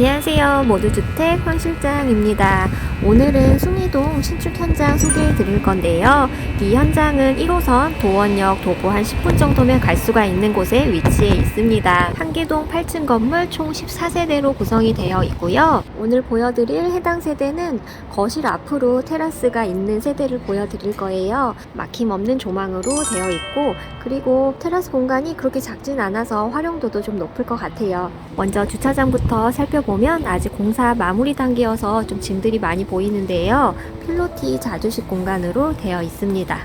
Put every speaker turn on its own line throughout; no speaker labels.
안녕하세요. 모두주택 황 실장입니다. 오늘은 숭이동 신축 현장 소개해 드릴 건데요. 이 현장은 1호선 도원역 도보 한 10분 정도면 갈 수가 있는 곳에 위치해 있습니다. 한계동 8층 건물 총 14세대로 구성이 되어 있고요. 오늘 보여드릴 해당 세대는 거실 앞으로 테라스가 있는 세대를 보여드릴 거예요. 막힘없는 조망으로 되어 있고 그리고 테라스 공간이 그렇게 작진 않아서 활용도도 좀 높을 것 같아요. 먼저 주차장부터 살펴보면 아직 공사 마무리 단계여서 좀 짐들이 많이 보이는데요. 필로티 자주식 공간으로 되어 있습니다.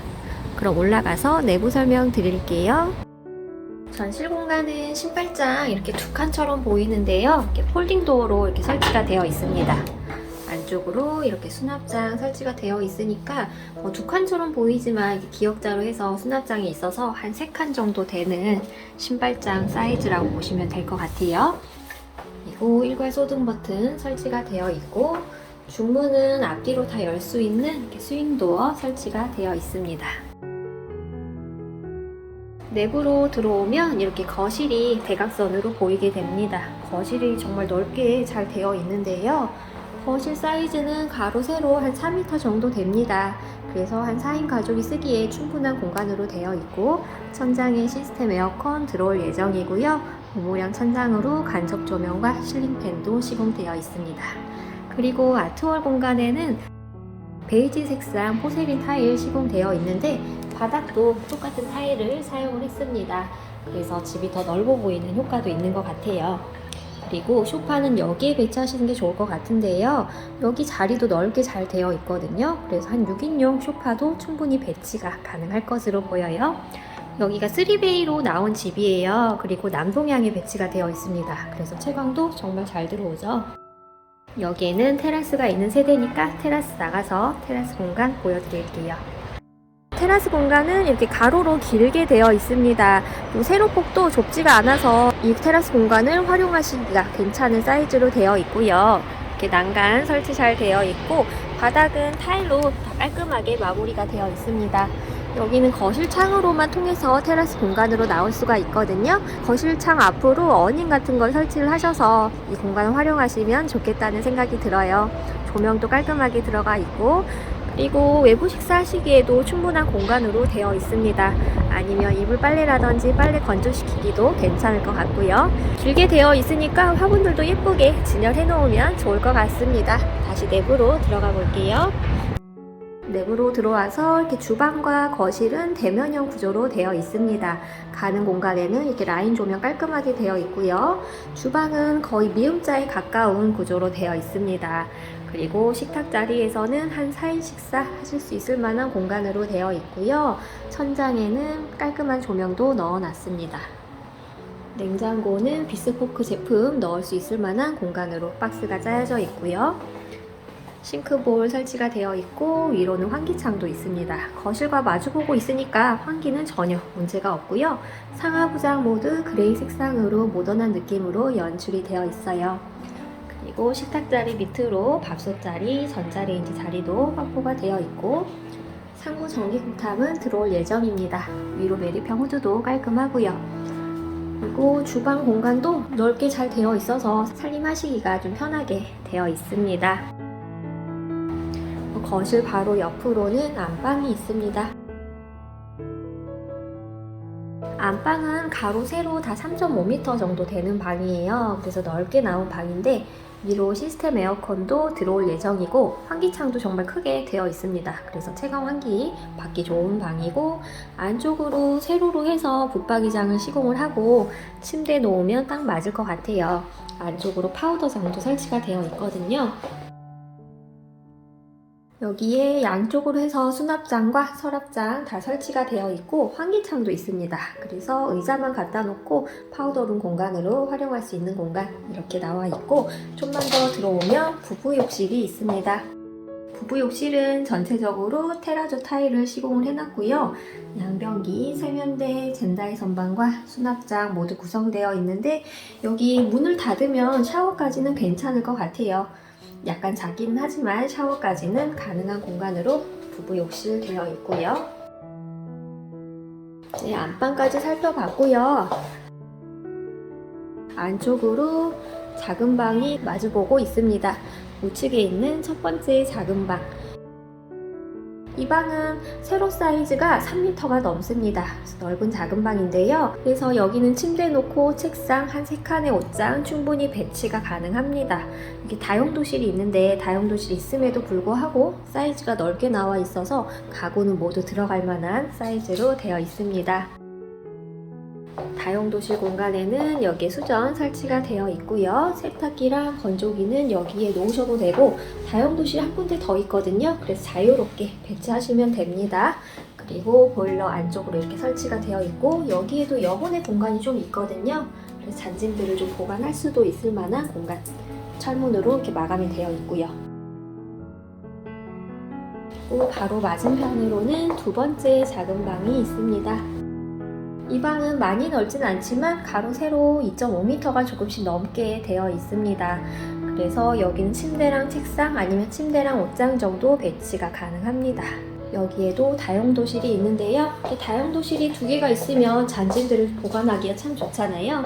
그럼 올라가서 내부 설명 드릴게요. 전실 공간은 신발장 이렇게 두 칸처럼 보이는데요. 이렇게 폴딩 도어로 이렇게 설치가 되어 있습니다. 안쪽으로 이렇게 수납장 설치가 되어 있으니까 뭐 두 칸처럼 보이지만 이게 기역자로 해서 수납장이 있어서 한 세 칸 정도 되는 신발장 사이즈라고 보시면 될 것 같아요. 그리고 일괄 소등 버튼 설치가 되어 있고 중문은 앞뒤로 다 열 수 있는 스윙도어 설치가 되어 있습니다. 내부로 들어오면 이렇게 거실이 대각선으로 보이게 됩니다. 거실이 정말 넓게 잘 되어 있는데요. 거실 사이즈는 가로 세로 한 3m 정도 됩니다. 그래서 한 4인 가족이 쓰기에 충분한 공간으로 되어 있고 천장에 시스템 에어컨 들어올 예정이고요. 모양 천장으로 간접 조명과 실링팬도 시공되어 있습니다. 그리고 아트월 공간에는 베이지 색상 포세린 타일 시공되어 있는데 바닥도 똑같은 타일을 사용을 했습니다. 그래서 집이 더 넓어 보이는 효과도 있는 것 같아요. 그리고 소파는 여기에 배치하시는 게 좋을 것 같은데요. 여기 자리도 넓게 잘 되어 있거든요. 그래서 한 6인용 소파도 충분히 배치가 가능할 것으로 보여요. 여기가 3베이로 나온 집이에요. 그리고 남동향에 배치가 되어 있습니다. 그래서 채광도 정말 잘 들어오죠. 여기에는 테라스가 있는 세대니까 테라스 나가서 테라스 공간 보여드릴게요. 테라스 공간은 이렇게 가로로 길게 되어 있습니다. 세로폭도 좁지가 않아서 이 테라스 공간을 활용하시기가 괜찮은 사이즈로 되어 있고요. 이렇게 난간 설치 잘 되어 있고 바닥은 타일로 다 깔끔하게 마무리가 되어 있습니다. 여기는 거실 창으로만 통해서 테라스 공간으로 나올 수가 있거든요. 거실 창 앞으로 어닝 같은 걸 설치를 하셔서 이 공간을 활용하시면 좋겠다는 생각이 들어요. 조명도 깔끔하게 들어가 있고 그리고 외부 식사하시기에도 충분한 공간으로 되어 있습니다. 아니면 이불 빨래라든지 빨래 건조시키기도 괜찮을 것 같고요. 길게 되어 있으니까 화분들도 예쁘게 진열해 놓으면 좋을 것 같습니다. 다시 내부로 들어가 볼게요. 내부로 들어와서 이렇게 주방과 거실은 대면형 구조로 되어 있습니다. 가는 공간에는 이렇게 라인 조명 깔끔하게 되어 있고요. 주방은 거의 미음자에 가까운 구조로 되어 있습니다. 그리고 식탁 자리에서는 한 4인 식사 하실 수 있을 만한 공간으로 되어 있고요. 천장에는 깔끔한 조명도 넣어 놨습니다. 냉장고는 비스포크 제품 넣을 수 있을 만한 공간으로 박스가 짜여져 있고요. 싱크볼 설치가 되어 있고 위로는 환기창도 있습니다. 거실과 마주보고 있으니까 환기는 전혀 문제가 없고요. 상하부장 모드 그레이 색상으로 모던한 느낌으로 연출이 되어 있어요. 그리고 식탁 자리 밑으로 밥솥 자리, 전자레인지 자리도 확보가 되어 있고 상부 전기구탑은 들어올 예정입니다. 위로 메리평 후드도 깔끔하고요. 그리고 주방 공간도 넓게 잘 되어 있어서 살림하시기가 좀 편하게 되어 있습니다. 거실 바로 옆으로는 안방이 있습니다. 안방은 가로 세로 다 3.5m 정도 되는 방이에요. 그래서 넓게 나온 방인데 위로 시스템 에어컨도 들어올 예정이고 환기창도 정말 크게 되어 있습니다. 그래서 채광 환기 받기 좋은 방이고 안쪽으로 세로로 해서 붙박이장을 시공을 하고 침대 놓으면 딱 맞을 것 같아요. 안쪽으로 파우더장도 설치가 되어 있거든요. 여기에 양쪽으로 해서 수납장과 서랍장 다 설치가 되어 있고 환기창도 있습니다. 그래서 의자만 갖다 놓고 파우더룸 공간으로 활용할 수 있는 공간 이렇게 나와 있고 좀만 더 들어오면 부부 욕실이 있습니다. 부부 욕실은 전체적으로 테라조 타일을 시공을 해놨고요. 양변기, 세면대, 젠다이 선반과 수납장 모두 구성되어 있는데 여기 문을 닫으면 샤워까지는 괜찮을 것 같아요. 약간 작기는 하지만 샤워까지는 가능한 공간으로 부부 욕실 되어 있고요. 네, 안방까지 살펴봤고요. 안쪽으로 작은 방이 마주보고 있습니다. 우측에 있는 첫 번째 작은 방. 이 방은 세로 사이즈가 3m가 넘습니다. 넓은 작은 방인데요. 그래서 여기는 침대 놓고 책상 한세 칸의 옷장 충분히 배치가 가능합니다. 이게 다용도실이 있는데 다용도실이 있음에도 불구하고 사이즈가 넓게 나와 있어서 가구는 모두 들어갈 만한 사이즈로 되어 있습니다. 다용도실 공간에는 여기에 수전 설치가 되어 있고요. 세탁기랑 건조기는 여기에 놓으셔도 되고 다용도실 한 군데 더 있거든요. 그래서 자유롭게 배치하시면 됩니다. 그리고 보일러 안쪽으로 이렇게 설치가 되어 있고 여기에도 여분의 공간이 좀 있거든요. 그래서 잔짐들을 좀 보관할 수도 있을 만한 공간. 철문으로 이렇게 마감이 되어 있고요. 바로 맞은편으로는 두 번째 작은 방이 있습니다. 이 방은 많이 넓진 않지만 가로 세로 2.5m가 조금씩 넘게 되어 있습니다. 그래서 여기는 침대랑 책상 아니면 침대랑 옷장 정도 배치가 가능합니다. 여기에도 다용도실이 있는데요. 다용도실이 두 개가 있으면 잔질들을 보관하기가 참 좋잖아요.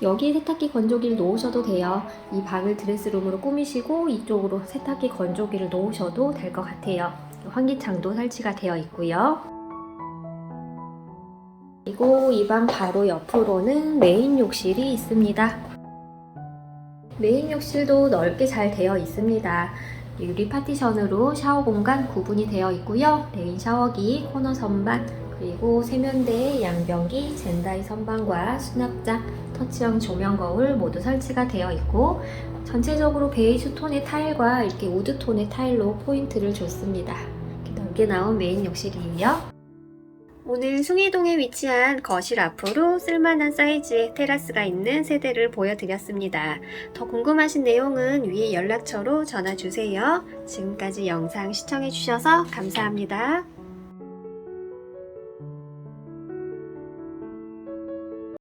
여기에 세탁기 건조기를 놓으셔도 돼요. 이 방을 드레스룸으로 꾸미시고 이쪽으로 세탁기 건조기를 놓으셔도 될 것 같아요. 환기창도 설치가 되어 있고요. 그리고 이 방 바로 옆으로는 메인 욕실이 있습니다. 메인 욕실도 넓게 잘 되어 있습니다. 유리 파티션으로 샤워 공간 구분이 되어 있고요. 레인 샤워기, 코너 선반, 그리고 세면대, 양변기, 젠다이 선반과 수납장, 터치형 조명 거울 모두 설치가 되어 있고 전체적으로 베이지 톤의 타일과 이렇게 우드 톤의 타일로 포인트를 줬습니다. 이렇게 넓게 나온 메인 욕실이에요. 오늘 숭이동에 위치한 거실 앞으로 쓸만한 사이즈의 테라스가 있는 세대를 보여드렸습니다. 더 궁금하신 내용은 위에 연락처로 전화 주세요. 지금까지 영상 시청해주셔서 감사합니다.